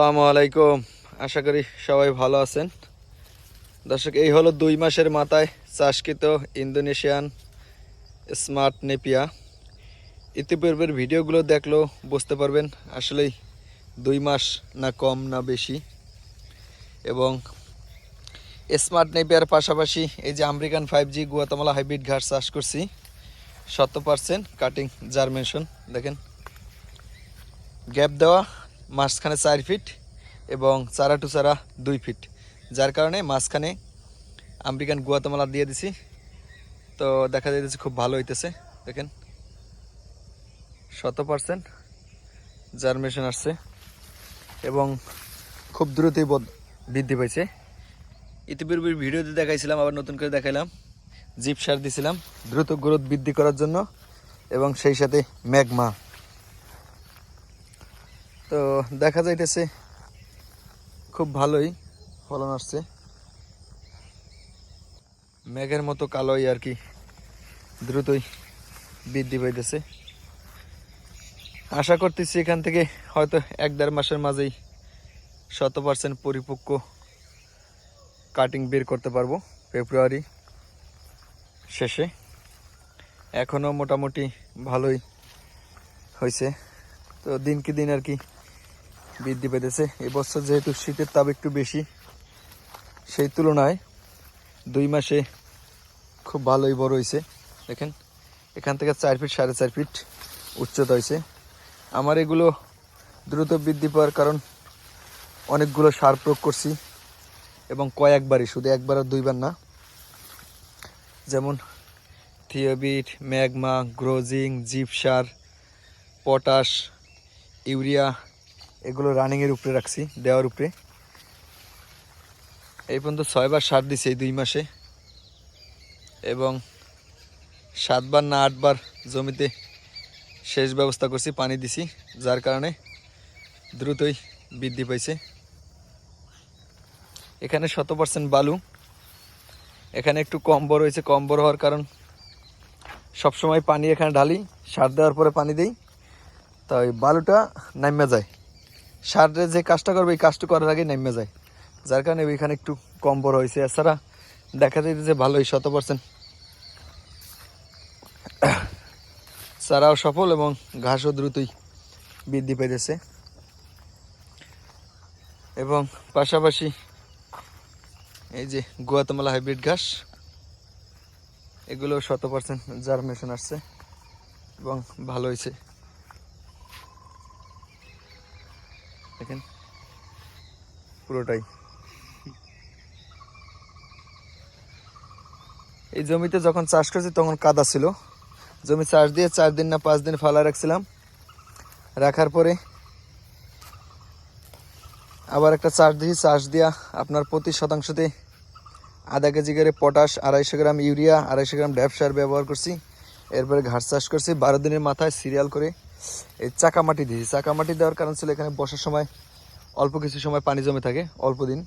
আসসালামু আলাইকুম। আশা করি সবাই ভালো আছেন। দর্শক, এই হলো দুই মাসের মাথায় চাষকৃত ইন্দোনেশিয়ান স্মার্ট নেপিয়া। ইতিপূর্বের ভিডিওগুলো দেখলেও বুঝতে পারবেন আসলেই দুই মাস না কম না বেশি। এবং স্মার্ট নেপিয়ার পাশাপাশি এই যে American five G Guatemala hybrid ঘাস চাষ করছি, শত পার্সেন্ট কাটিং জার্মেশন দেখেন, গ্যাপ দেওয়া মাঝখানে চার ফিট এবং চারা টু চারা দুই ফিট যার কারণে মাঝখানে আমেরিকান গুয়াতামালা দিয়ে দিছি। তো দেখা যাইতেছে খুব ভালো হইতেছে। দেখেন শত পার্সেন্ট জার্মেশন আসছে এবং খুব দ্রুতই বদ- বৃদ্ধি পাইছে। ইতিপূর্বে ভিডিওতে দেখাইছিলাম, আবার নতুন করে দেখাইলাম। জিপ সার দিছিলাম। দ্রুত গ্রোথ বৃদ্ধি করার জন্য এবং সেই সাথে ম্যাগমা। তো দেখা যাইতেছে, খুব ভালোই ফলন আসছে। মেঘের মতো কালোই আর কি দ্রুতই বৃদ্ধি পাইতেছে। আশা করতেছি এখান থেকে হয়তো এক দেড় মাসের মাঝেই শত পার্সেন্ট পরিপক্ক কাটিং বের করতে পারব ফেব্রুয়ারি শেষে। এখনও মোটামুটি ভালোই হয়েছে তো দিনকে দিন আর কি বৃদ্ধি পেতেছে। এবছর যেহেতু শীতের তাপ একটু বেশি, সেই তুলনায় দুই মাসে খুব ভালোই বড় হয়েছে। দেখেন, এখান থেকে চার ফিট, সাড়ে চার ফিট উচ্চতা হয়েছে। আমার এগুলো দ্রুত বৃদ্ধি পাওয়ার কারণ অনেকগুলো সার প্রয়োগ করছি এবং কয়েকবারই, শুধু একবার আর দুইবার না। যেমন থিওবিট, ম্যাগমা, গ্রোজিং জিপসার পটাশ, ইউরিয়া এগুলো রানিংয়ের উপরে রাখছি, দেওয়ার উপরে। এই পর্যন্ত ছয়বার সার দিছি এই দুই মাসে। এবং সাতবার না আটবার জমিতে সেচ ব্যবস্থা করছি, পানি দিছি, যার কারণে দ্রুতই বৃদ্ধি পাইছে। এখানে শত পার্সেন্ট বালু। এখানে একটু কম বড় হয়েছে কম বড় হওয়ার কারণ সবসময় পানি এখানে ঢালি, সার দেওয়ার পরে পানি দিই। তাই বালুটা নামে যায়। সারে যে কাজটা করবে, এই কাজটা করার আগে নামে যায়। যার কারণে ওইখানে একটু কম বড় হয়েছে। এছাড়া দেখা যায় যে ভালোই শত পার্সেন্ট চারাও সফল এবং ঘাসও দ্রুতই বৃদ্ধি পেতেছে এবং পাশাপাশি এই যে গুয়াতামালা হাইব্রিড ঘাস, এগুলো শত পার্সেন্ট জার্মেশন আসছে এবং ভালো হয়েছে দেখেন পুরোটাই। এই জমিতে যখন চাষ করেছি, তখন কাদা ছিল। জমি চাষ দিয়ে চার দিন না পাঁচ দিন ফালা রাখছিলাম। রাখার পরে আবার একটা চাষ দিয়েছি। চাষ দিয়া আপনার প্রতি শতাংশতে আধা কেজি করে পটাশ, আড়াইশো গ্রাম ইউরিয়া, আড়াইশো গ্রাম ড্যাপ সার ব্যবহার করছি। এরপরে ঘাস চাষ করছি। বারো দিনের মাথায় সিরিয়াল করে এই চাকা মাটি দিয়েছি। চাকা মাটি দেওয়ার কারণ ছিল এখানে বসার সময় অল্প কিছু সময় পানি জমে থাকে, অল্প দিন।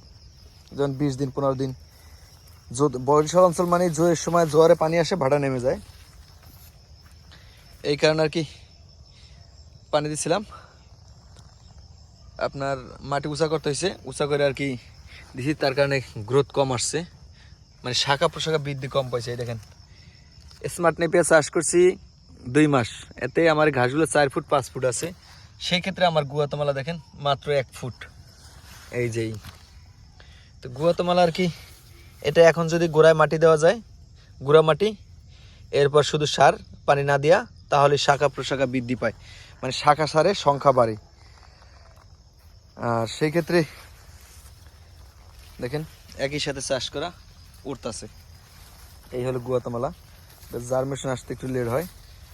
যেমন বিশ দিন, পনেরো দিন। বরিশাল অঞ্চল মানে জোয়ের সময় জোয়ারে পানি আসে ভাড়া নেমে যায়। এই কারণে আর কি পানি দিছিলাম। আপনার মাটি উঁচা করতে হয়েছে, উঁচা করে আর কি দিছি, তার কারণে গ্রোথ কম আসছে। মানে শাখা প্রশাখা বৃদ্ধি কম পাইছে, এই দেখেন। স্মার্ট নেপিয়া চাষ করছি দুই মাস। এতে আমার ঘাসগুলো চার ফুট, পাঁচ ফুট আছে। সেই ক্ষেত্রে আমার গুয়াতমালা দেখেন, মাত্র এক ফুট। এই যেই তো গুয়াতমালা আর কি, এটা এখন যদি গোড়ায় মাটি দেওয়া যায়, গুঁড়া মাটি, এরপর শুধু সার, পানি না দেওয়া তাহলে শাখা প্রশাখা বৃদ্ধি পায়। মানে শাখা সারের সংখ্যা বাড়ে। আর সেই ক্ষেত্রে দেখেন, একই সাথে চাষ করা উঠতাছে। এই হলো গুয়াতামালা। জার্মেশন আসতে একটু লেট হয়,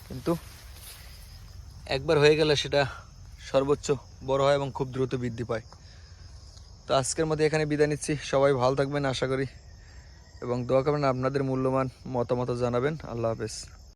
কিন্তু একবার হয়ে গেলে সেটা সর্বোচ্চ বড় হয় এবং খুব দ্রুত বৃদ্ধি পায়। তো আজকের মধ্যে এখানে বিদায় নিচ্ছি। সবাই ভালো থাকবেন, আশা করি। এবং দোয়া করবেন আপনাদের মূল্যবান মতামত জানাবেন। আল্লাহ হাফেজ।